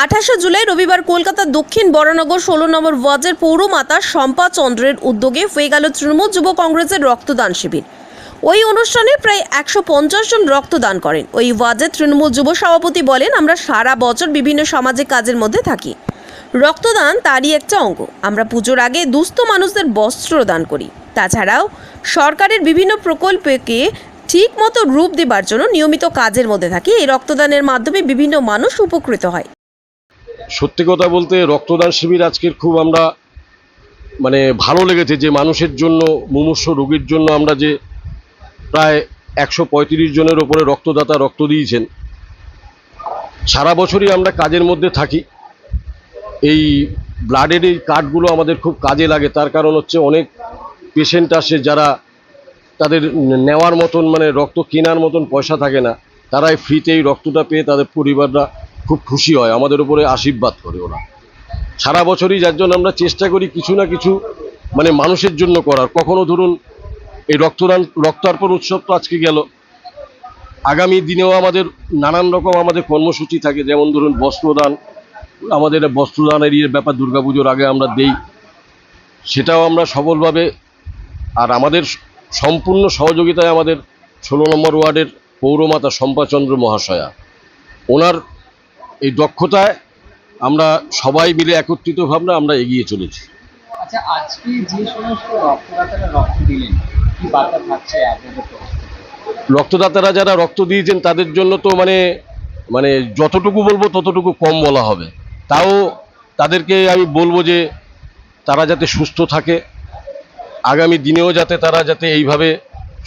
আঠাশে জুলাই রবিবার কলকাতার দক্ষিণ বরানগর ষোলো নম্বর ওয়ার্ডের পৌরমাতা শম্পা চন্দ্রের উদ্যোগে হয়ে গেল তৃণমূল যুব কংগ্রেসের রক্তদান শিবির। ওই অনুষ্ঠানে প্রায় একশো পঞ্চাশ জন রক্তদান করেন। ওই ওয়ার্ডের তৃণমূল যুব সভাপতি বলেন, আমরা সারা বছর বিভিন্ন সামাজিক কাজের মধ্যে থাকি। রক্তদান তারই একটা অঙ্গ। আমরা পুজোর আগে দুস্থ মানুষদের বস্ত্র দান করি। তাছাড়াও সরকারের বিভিন্ন প্রকল্পকে ঠিক মতো রূপ দেবার জন্য নিয়মিত কাজের মধ্যে থাকি। এই রক্তদানের মাধ্যমে বিভিন্ন মানুষ উপকৃত হয়। সত্যি কথা বলতে রক্তদান শিবির আজকের খুব আমরা মানে ভালো লেগেছে যে মানুষের জন্য, মুমূর্ষ রোগীর জন্য আমরা যে প্রায় একশো পঁয়ত্রিশ জনের ওপরে রক্তদাতা রক্ত দিয়েছেন। সারা বছরই আমরা কাজের মধ্যে থাকি। এই ব্লাডের এই কার্ডগুলো আমাদের খুব কাজে লাগে। তার কারণ হচ্ছে অনেক পেশেন্ট আসে যারা তাদের নেওয়ার মতন মানে রক্ত কেনার মতন পয়সা থাকে না। তারাই ফ্রিতে এই রক্তটা পেয়ে তাদের পরিবাররা খুব খুশি হয়, আমাদের উপরে আশীর্বাদ করে ওরা। সারা বছরই যার জন্য আমরা চেষ্টা করি কিছু না কিছু মানে মানুষের জন্য করার। কখনো ধরুন এই রক্তদান, রক্তার্পণ উৎসব তো আজকে গেল। আগামী দিনেও আমাদের নানান রকম আমাদের কর্মসূচি থাকে, যেমন ধরুন বস্ত্রদান। আমাদের বস্ত্রদানের ইয়ে ব্যাপার, দুর্গাপুজোর আগে আমরা দেই। সেটাও আমরা সফলভাবে আর আমাদের সম্পূর্ণ সহযোগিতায় আমাদের ষোলো নম্বর ওয়ার্ডের পৌরমাতা শম্পাচন্দ্র মহাশয়া। ওনার এই দক্ষতায় আমরা সবাই মিলে একত্রিত ভাবনা আমরা এগিয়ে চলেছি। আচ্ছা আজকে যে সমস্ত রক্তদাতারা রক্ত দিলেন কি বার্তা থাকছে আপনাদের তরফ থেকে? রক্তদাতারা যারা রক্ত দিয়েছেন তাদের জন্য তো মানে মানে যতটুকু বলব ততটুকু কম বলা হবে। তাও তাদেরকে আমি বলব যে তারা যাতে সুস্থ থাকে আগামী দিনেও যাতে তারা যাতে এইভাবে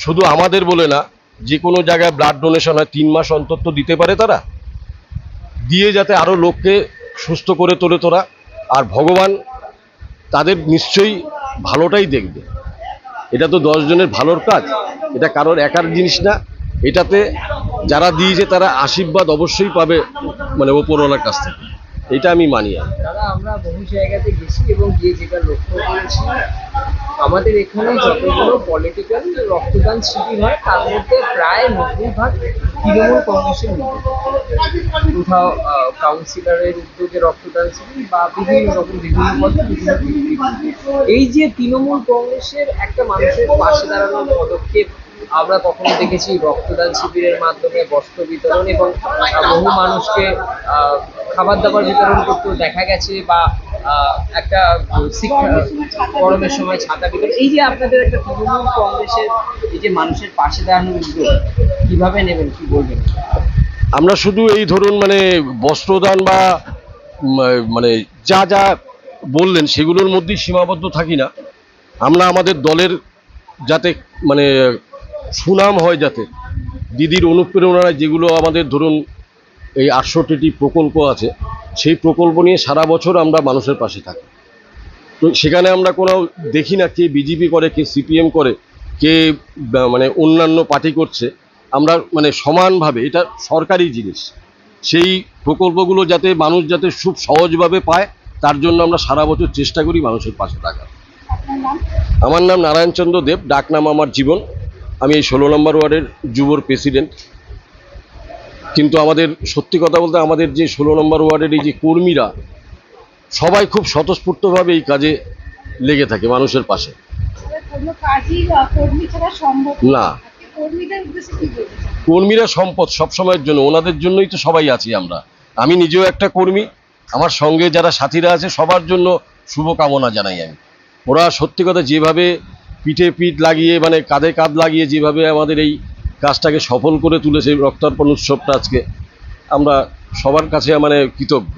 শুধু আমাদের বলে না যে কোনো জায়গায় ব্লাড ডোনেশন হয় তিন মাস অন্তর তো দিতে পারে তারা। দিয়ে যাতে আরও লোককে সুস্থ করে তোলে তোরা। আর ভগবান তাদের নিশ্চয়ই ভালোটাই দেখবে। এটা তো দশজনের ভালোর কাজ। এটা কারোর একার জিনিস না। এটাতে যারা দিয়েছে তারা আশীর্বাদ অবশ্যই পাবে মানে ওপরওয়ালার কাছ থেকে। এটা আমি মানি দাদা, আমরা বহু জায়গাতে গেছি এবং গিয়ে যেটা লক্ষ্য করেছি, আমাদের এখানে যতগুলো পলিটিক্যাল রক্তদান শিবির হয়, তার মধ্যে প্রায় নব্বই ভাগ তৃণমূল কংগ্রেসের মধ্যে। কোথাও কাউন্সিলরের উদ্যোগে রক্তদান শিবির বা বিভিন্ন রকম বিভিন্ন পদে বিভিন্ন এই যে তৃণমূল কংগ্রেসের একটা মানুষের পাশে দাঁড়ানোর পদক্ষেপ আমরা কখনো দেখেছি রক্তদান শিবিরের মাধ্যমে বস্ত্র বিতরণ এবং বহু মানুষকে খাবার দাবার বিতরণ করতেও দেখা গেছে বা একটা শিক্ষা গরমের সময় ছাতা বিতরণ। এই যে আপনাদের একটা তৃণমূল কংগ্রেসের এই যে মানুষের পাশে দাঁড়ানোর উদ্যোগ, কীভাবে নেবেন, কি বলবেন? আমরা শুধু এই ধরুন মানে বস্ত্রদান বা মানে যা যা বললেন সেগুলোর মধ্যেই সীমাবদ্ধ থাকি না। আমরা আমাদের দলের যাতে মানে সুনাম হয় যাতে। দিদির অনুপ্রেরণায় যেগুলো আমাদের ধরুন এই আটষট্টিটি প্রকল্প আছে সেই প্রকল্প নিয়ে সারা বছর আমরা মানুষের পাশে থাকি। তো সেখানে আমরা কোনো দেখি না কে বিজেপি করে কে সিপিএম করে কে মানে অন্যান্য পার্টি করছে। আমরা মানে সমানভাবে এটা সরকারি জিনিস। সেই প্রকল্পগুলো যাতে মানুষ যাতে খুব সহজভাবে পায় তার জন্য আমরা সারা বছর চেষ্টা করি মানুষের পাশে থাকার। আমার নাম নারায়ণচন্দ্র দেব ডাকনাম আমার জীবন। আমি এই ষোলো নম্বর ওয়ার্ডের যুবর প্রেসিডেন্ট। কিন্তু আমাদের সত্যি কথা বলতে আমাদের যে ষোলো নম্বর ওয়ার্ডের এই যে কর্মীরা সবাই খুব স্বতঃস্ফূর্তভাবে এই কাজে লেগে থাকে মানুষের পাশে। না? কর্মীরা সম্পদ সবসময়ের জন্য ওনাদের জন্যই তো সবাই আছি আমরা। আমি নিজেও একটা কর্মী আমার সঙ্গে যারা সাথীরা আছে সবার জন্য শুভকামনা জানাই আমি। ওরা সত্যি কথা যেভাবে পিঠে পিঠ লাগিয়ে মানে কাঁধে কাঁধ লাগিয়ে যেভাবে আমাদের এই কাজটাকে সফল করে তুলেছে রক্তার্পণ উৎসবটা আজকে, আমরা সবার কাছে মানে কৃতজ্ঞ।